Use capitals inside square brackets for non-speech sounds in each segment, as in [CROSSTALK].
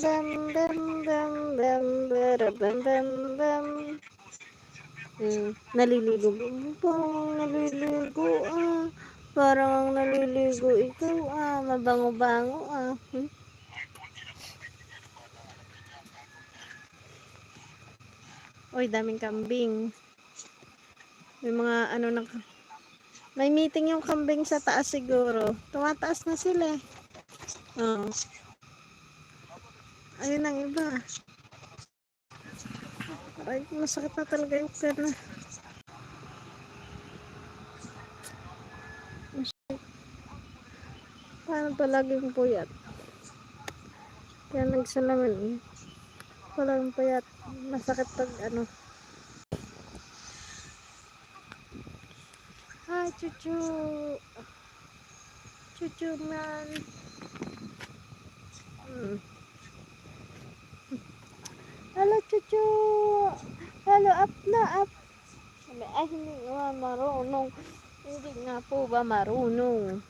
bam bam bam bam bara bam bam bam Hmm, naliligo. Parang naliligo ah. Parang naliligo ikaw ah. Mabango-bango ah. Hmm? Uy, daming kambing. May mga ano na... May meeting yung kambing sa taas siguro. Tumataas na sila eh. Oo. Ayun ang iba. Ay, masakit na talaga yung perna. Paano palaging puyat? Kaya nagsalamin eh. Palaging puyat. Masakit pag ano. Hi, chuchu. Chuchu man. Hmm. Hello, chuchu. Hello, up na, up. Sabi, ay, hindi nga marunong. Hindi nga po ba marunong?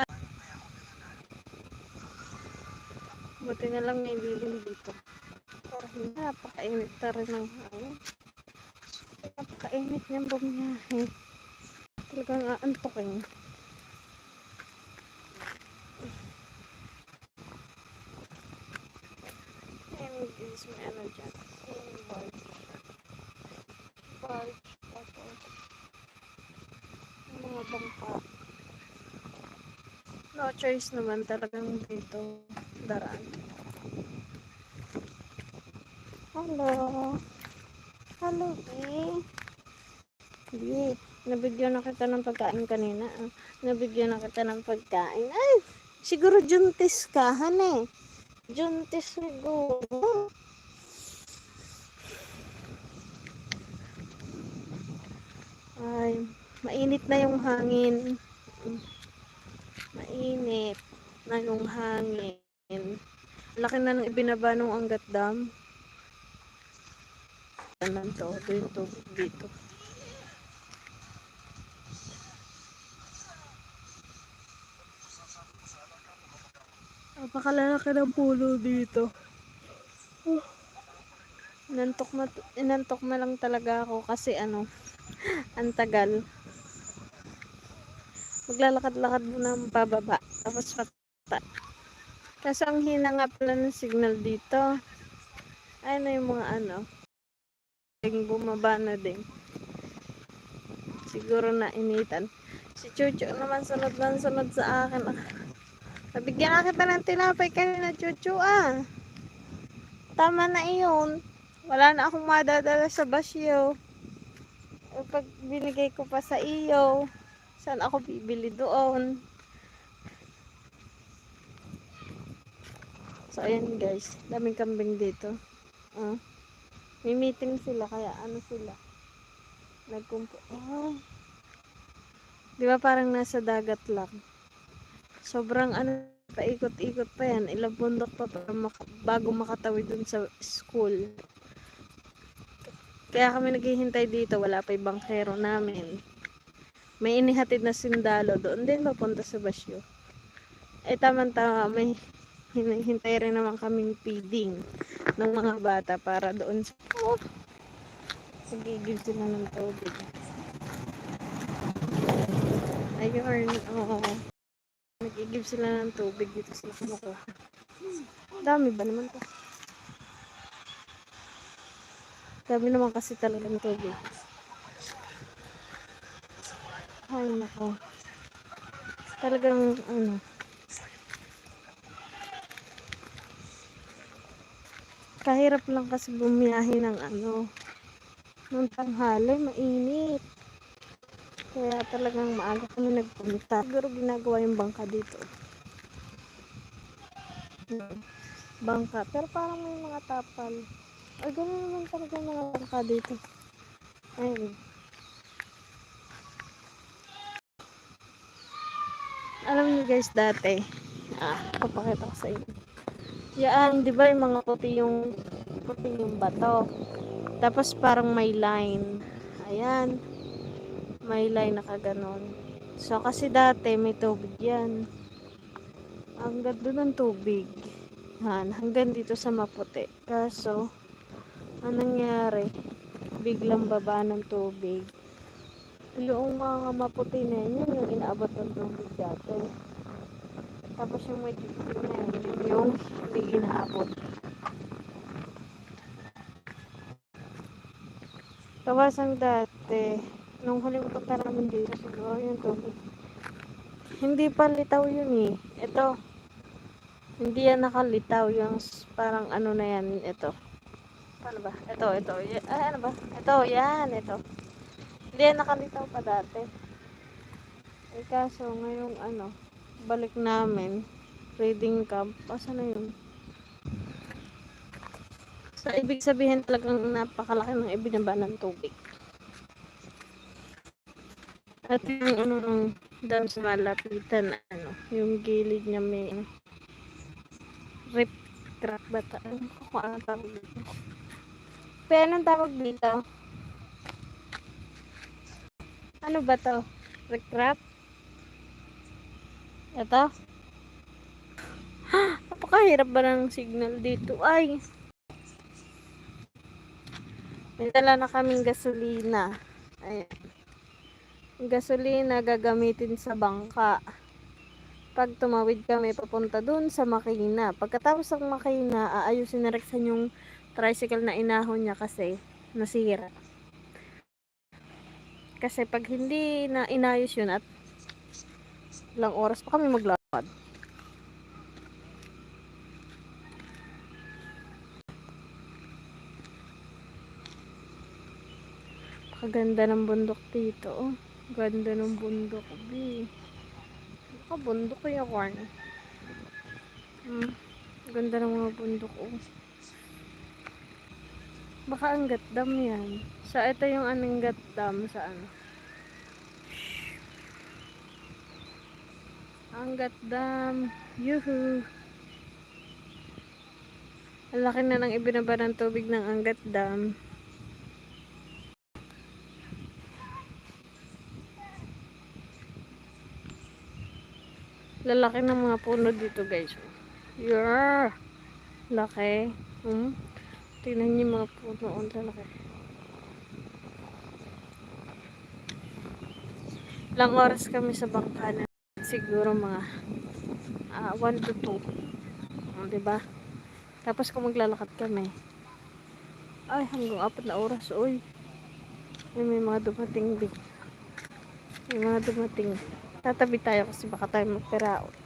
Ah. Buti na lang may lilim dito. Pero napakainit na rin ng hangin. Napakainit niyang bumiyahe. Talagang aantokin. And is. Tapos. yung mga bangka. No choice naman talagang dito daraan. Hello. Hello, eh. Hindi. Nabigyan na kita ng pagkain kanina. ah. Nabigyan na kita ng pagkain. Ay! Siguro juntis ka, hane. Juntis siguro. Ay, mainit na yung hangin. Mainit na yung hangin. Laki na nang ibinaba nung Angat Dam. Ano to? Ito yung tubig dito. Napakalalaki ng puno dito. Oh. Inantok, ma inantok na lang talaga ako kasi ano, ang tagal. Maglalakad-lakad mo ng pababa. Tapos pata. Kaso ang hina nga pala ng signal dito. Ay na yung mga ano. Bumaba na din. Siguro na initan. Si Chucho naman sunod lang sunod sa akin. Nabigyan na kita ng tinapay kanina, Chucho, ah. Tama na iyon. Wala na akong madadala sa basyo. Pag binigay ko pa sa iyo, saan ako bibili doon? So, ayan guys. Daming kambing dito. Ah. May meeting sila, kaya ano sila? Nagkumpo. Oh. Di ba parang nasa dagat lang? Sobrang ano, paikot-ikot pa yan. Ilang bundok pa para maka- bago makatawid dun sa school. Kaya kami naghihintay dito, wala pa yung bangkero namin. May inihatid na sundalo doon din papunta sa Basyo. Eh tamang-tama, may hinihintay rin naman kaming feeding ng mga bata para doon sa... Oh, nagigil sila ng tubig. Ayun, oo. Nag-give sila ng tubig dito sa mukha. Dami ba naman to? Dami naman kasi talaga ng tubig. Ay, nako. Talagang, ano, kahirap lang kasi bumiyahe ng ano, ng tanghali, mainit. Kaya talagang maaga kami nagpunta. Siguro ginagawa yung bangka dito. Bangka. Pero parang may mga tapal. Ay, gano'n naman talaga mga bangka dito. Ayun. Alam niyo guys, dati, ah, papakita ko sa inyo. Yan, di ba yung mga puti yung, puti yung bato. Tapos parang may line. Ayan may line na kaganon. So, kasi dati may tubig yan. Hanggang doon ang tubig. Han, hanggang dito sa maputi. Kaso, anong nangyari? Biglang baba ng tubig. Yung mga maputi na yun, yun yung inaabot ng tubig dati. Tapos yung may tubig na yun, yun yung hindi inaabot. Kawasang dati, nung huling punta namin dito, siguro yung tubig. Hindi pa litaw yun eh. Ito, hindi yan nakalitaw. Yung parang ano na yan, ito. Paano ba? Ito, ito. Ay, ano ba? Ito, yan, ito. Hindi nakalitaw pa dati. Eh, kaso, ngayong ano, balik namin, reading camp, asa na yun? So, ibig sabihin talagang napakalaki ng ibinaba ng tubig. At yung ano nung dam sa malapitan, ano, yung gilid niya may ano, rip crack ba ta? Ano ko kung anong tawag dito? Pero anong tawag dito? Ano ba to? Rip crack? Ito? [GASPS] Napakahirap ba ng signal dito? Ay! May dala na kaming gasolina. Ayan. Gasolina gagamitin sa bangka. Pag tumawid kami, papunta dun sa makina. Pagkatapos ng makina, aayusin na Rexan yung tricycle na inahon niya kasi nasira. Kasi pag hindi na inayos yun at ilang oras pa kami maglakad. Kaganda ng bundok dito, oh. Ganda ng bundok, bi. Baka bundok kaya corn. Hmm. Ganda ng mga bundok, oh. Baka Angat Dam yan. So, ito yung Angat Dam sa ano. Angat Dam. Yuhu. Ang laki na ng ibinaba ng tubig ng Angat Dam. Lalaki ng mga puno dito guys. Yeah. Laki. Hmm. Tingnan niyo mga puno. Ang lalaki. Ilang oras kami sa bangka na. Siguro mga 1 to 2. Oh, diba? Tapos kung maglalakad kami. Ay, hanggang 4 na oras. Uy. Ay, may mga dumating din. May mga dumating. Tatabi tayo kasi baka tayo magpiraot.